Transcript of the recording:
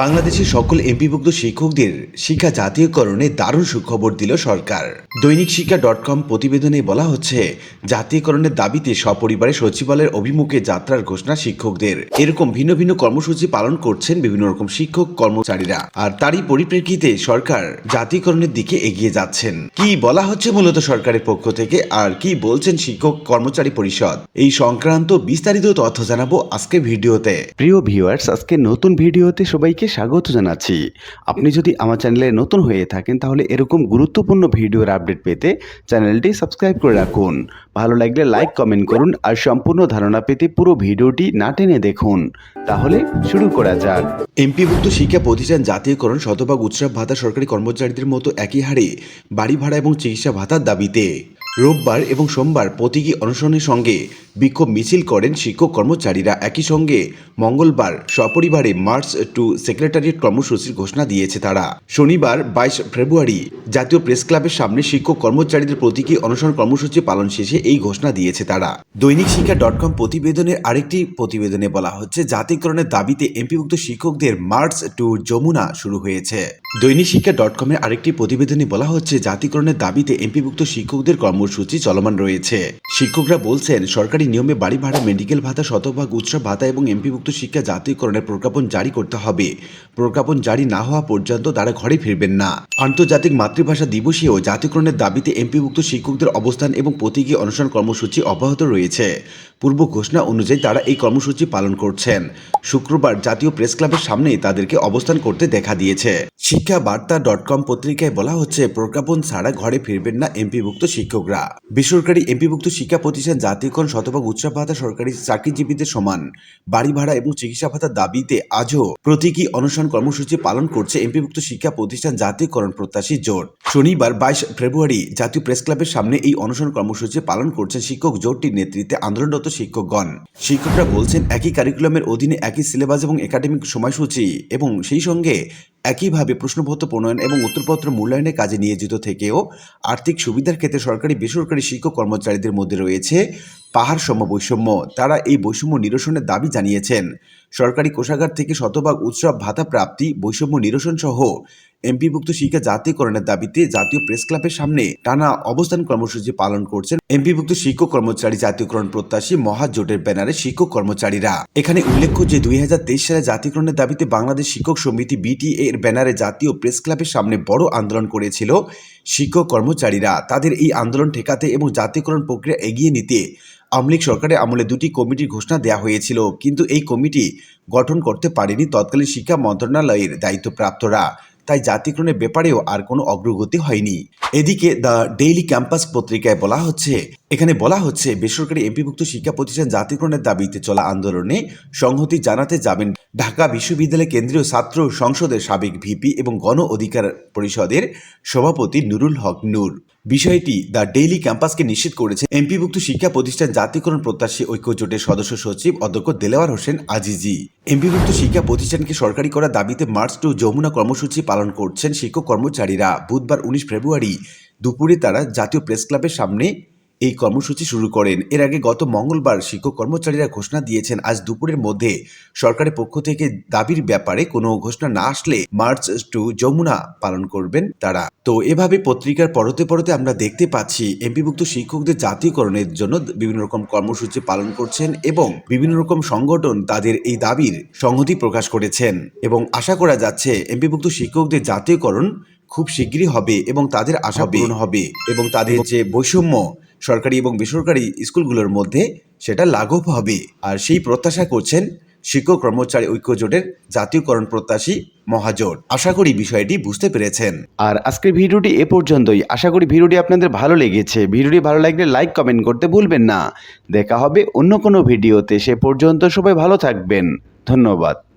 বাংলাদেশের সকল এমপিভুক্ত শিক্ষকদের শিক্ষা জাতীয়করণে দারুণ সুখবর দিল সরকার। দৈনিক শিক্ষা ডট কম প্রতিবেদনে বলা হচ্ছে, জাতীয়করণের দাবিতে সপরিবারে সচিবালয়ের অভিমুখে যাত্রার ঘোষণা শিক্ষকদের। এরকম ভিন্ন ভিন্ন কর্মসূচি পালন করছেন বিভিন্ন রকম শিক্ষক কর্মচারীরা। আর তারই পরিপ্রেক্ষিতে সরকার জাতীয়করণের দিকে এগিয়ে যাচ্ছেন। কি বলা হচ্ছে মূলত সরকারের পক্ষ থেকে? আর কি বলছেন শিক্ষক কর্মচারী পরিষদ? এই সংক্রান্ত বিস্তারিত তথ্য জানাব আজকে ভিডিওতে। প্রিয় ভিউয়ার্স, আজকে নতুন ভিডিওতে সবাইকে স্বাগত জানাচ্ছি। আপনি যদি আমার চ্যানেলে নতুন হয়ে থাকেন, তাহলে এরকম গুরুত্বপূর্ণ ভিডিওর আপডেট পেতে চ্যানেলটি সাবস্ক্রাইব করে রাখুন। ভালো লাগলে লাইক, কমেন্ট করুন আর সম্পূর্ণ ধারণা পেতে পুরো ভিডিওটি না টেনে দেখুন। তাহলে শুরু করা যাক। এমপিভুক্ত শিক্ষা প্রতিষ্ঠান জাতীয়করণ শতভাগ উৎসব ভাতা সরকারি কর্মচারীদের মতো একই হারে বাড়ি ভাড়া এবং চিকিৎসা ভাতার দাবিতে। রোববার এবং সোমবার প্রতীকী অনশনের সঙ্গে বিক্ষোভ মিছিল করেন শিক্ষক কর্মচারীরা। একই সঙ্গে মঙ্গলবার সপরিবারে মার্চ টু সেক্রেটারিয়েট কর্মসূচির ঘোষণা দিয়েছে তারা। শনিবার বাইশ ফেব্রুয়ারি জাতীয় প্রেস ক্লাবের সামনে শিক্ষক কর্মচারীদের প্রতীকী অনশন কর্মসূচি পালন শেষে এই ঘোষণা দিয়েছে তারা। দৈনিক শিক্ষা ডট কম প্রতিবেদনের আরেকটি প্রতিবেদনে বলা হচ্ছে জাতিকরণের দাবিতে এমপিভুক্ত শিক্ষকদের মার্চ টু যমুনা শুরু হয়েছে। দৈনিক শিক্ষা ডট কমের আরেকটি প্রতিবেদনে বলা হচ্ছে জাতিকরণের দাবিতে এমপিভুক্ত শিক্ষকদের কর্মসূচি চলমান রয়েছে। শিক্ষকরা বলছেন, সরকারি নিয়মে বাড়ি ভাড়া, মেডিকেল ভাতা, শতভাগ উৎসব ভাতা এবং এমপিভুক্ত শিক্ষা জাতীয়করণের প্রজ্ঞাপন জারি করতে হবে। প্রজ্ঞাপন জারি না হওয়া পর্যন্ত তারা ঘরে ফিরবেন না। আন্তর্জাতিক মাতৃভাষা দিবসেও জাতীয়করণের দাবিতে এমপিভুক্ত শিক্ষকদের অবস্থান এবং প্রতীকী অনশন কর্মসূচি অব্যাহত রয়েছে। পূর্ব ঘোষণা অনুযায়ী তারা এই কর্মসূচি পালন করছেন। শুক্রবার জাতীয় প্রেস ক্লাবের সামনে তাদেরকে অবস্থান করতে দেখা দিয়েছে। শিক্ষা বার্তা ডট কম পত্রিকায় বলা হচ্ছে, প্রজ্ঞাপন ছাড়া ঘরে ফিরবেন না এমপিভুক্ত শিক্ষকরা। বেসরকারি এমপিভুক্ত শিক্ষা প্রতিষ্ঠান জাতীয়করণ শতভাগ উৎসব ভাতা সরকারি চাকরিজীবীদের সমান বাড়ি ভাড়া এবং চিকিৎসা ভাতার দাবিতে আজও প্রতীকী অনশন কর্মসূচি পালন করছে এমপিভুক্ত শিক্ষা প্রতিষ্ঠান জাতীয়করণ প্রত্যাশী জোট। শনিবার বাইশ ফেব্রুয়ারি জাতীয় প্রেস ক্লাবের সামনে এই অনশন কর্মসূচি পালন করছেন শিক্ষক জোটটির নেতৃত্বে আন্দোলনরত শিক্ষকগণ। শিক্ষকরা বলছেন, একই কারিকুলামের অধীনে একই সিলেবাস এবং একাডেমিক সময়সূচি এবং সেই সঙ্গে একইভাবে প্রশ্নপত্র প্রণয়ন এবং উত্তরপত্র মূল্যায়নের কাজে নিয়োজিত থেকেও আর্থিক সুবিধার ক্ষেত্রে সরকারি বেসরকারি শিক্ষক কর্মচারীদের মধ্যে রয়েছে পাহাড় সম বৈষম্য তারা এই বৈষম্য নিরসনের দাবি জানিয়েছেন। সরকারি কোষাগার থেকে শতভাগ উৎসব ভাতা প্রাপ্তি বৈষম্য নিরসন সহ এমপিভুক্ত শিক্ষা জাতীয়করণের দাবিতে জাতীয় প্রেস ক্লাবের সামনে টানা অবস্থান কর্মসূচি পালন করছেন এমপিভুক্ত শিক্ষক কর্মচারী জাতীয়করণ প্রত্যাশী মহাজোটের ব্যানারে শিক্ষক কর্মচারীরা। এখানে উল্লেখ্য যে, দুই হাজার তেইশ সালে জাতীয়করণের দাবিতে বাংলাদেশ শিক্ষক সমিতি বিটিএ এর ব্যানারে জাতীয় প্রেস ক্লাবের সামনে বড় আন্দোলন করেছিল। শিক্ষক, কর্মচারীরা তাদের এই আন্দোলন ঠেকাতে এবং জাতীয়করণ প্রক্রিয়া এগিয়ে নিতে আমলিক সরকারের আমলে দুটি কমিটির ঘোষণা দেওয়া হয়েছিল। কিন্তু এই কমিটি গঠন করতে পারেনি তৎকালীন শিক্ষা মন্ত্রণালয়ের দায়িত্বপ্রাপ্তরা। তাই জাতিক্রণের ব্যাপারেও আর কোনো অগ্রগতি হয়নি। এদিকে দ্য ডেইলি ক্যাম্পাস পত্রিকায় বলা হচ্ছে, এখানে বলা হচ্ছে, বেসরকারি এমপিভুক্ত শিক্ষা প্রতিষ্ঠান জাতিক্রণের দাবিতে চলা আন্দোলনে সংহতি জানাতে যাবেন ঢাকা বিশ্ববিদ্যালয় কেন্দ্রীয় ছাত্র সংসদের সাবেক ভিপি এবং গণ অধিকার পরিষদের সভাপতি নুরুল হক নূর। বিষয়টি দ্য ডেইলি ক্যাম্পাসকে নিশ্চিত করেছে। এমপিভুক্ত শিক্ষা প্রতিষ্ঠান জাতীয়করণ প্রত্যাশী ঐক্য জোটের সদস্য সচিব অধ্যক্ষ দেলেওয়ার হোসেন আজিজি। এমপিভুক্ত শিক্ষা প্রতিষ্ঠানকে সরকারি করার দাবিতে মার্চ টু যমুনা কর্মসূচি পালন করছেন শিক্ষক কর্মচারীরা। বুধবার উনিশ ফেব্রুয়ারি দুপুরে তারা জাতীয় প্রেস ক্লাবের সামনে এই কর্মসূচি শুরু করেন। এর আগে গত মঙ্গলবার শিক্ষক কর্মচারীরা ঘোষণা দিয়েছেন আজ দুপুরের মধ্যে সরকারের পক্ষ থেকে দাবির ব্যাপারে কোনো ঘোষণা না আসলে মার্চ টু যমুনা পালন করবেন তারা। তো এভাবে পত্রিকার পরতে পরতে আমরা দেখতে পাচ্ছি এমপিভুক্ত শিক্ষকদের জাতীয়করণের জন্য বিভিন্ন রকম কর্মসূচি পালন করছেন এবং বিভিন্ন রকম সংগঠন তাদের এই দাবির সংহতি প্রকাশ করেছেন। এবং আশা করা যাচ্ছে এমপিভুক্ত শিক্ষকদের জাতীয়করণ খুব শীঘ্রই হবে এবং তাদের আশা পূরণ হবে এবং তাদের যে বৈষম্য সরকারি এবং বেসরকারি স্কুলগুলোর মধ্যে সেটা লাঘব হবে। আর সেই প্রত্যাশা করছেন শিক্ষক কর্মচারী ঐক্য জোটের জাতীয়করণ প্রত্যাশী মহাজোট। আশা করি বিষয়টি বুঝতে পেরেছেন। আর আজকের ভিডিওটি এ পর্যন্তই। আশা করি ভিডিওটি আপনাদের ভালো লেগেছে। ভিডিওটি ভালো লাগলে লাইক, কমেন্ট করতে ভুলবেন না। দেখা হবে অন্য কোনো ভিডিওতে। সে পর্যন্ত সবাই ভালো থাকবেন। ধন্যবাদ।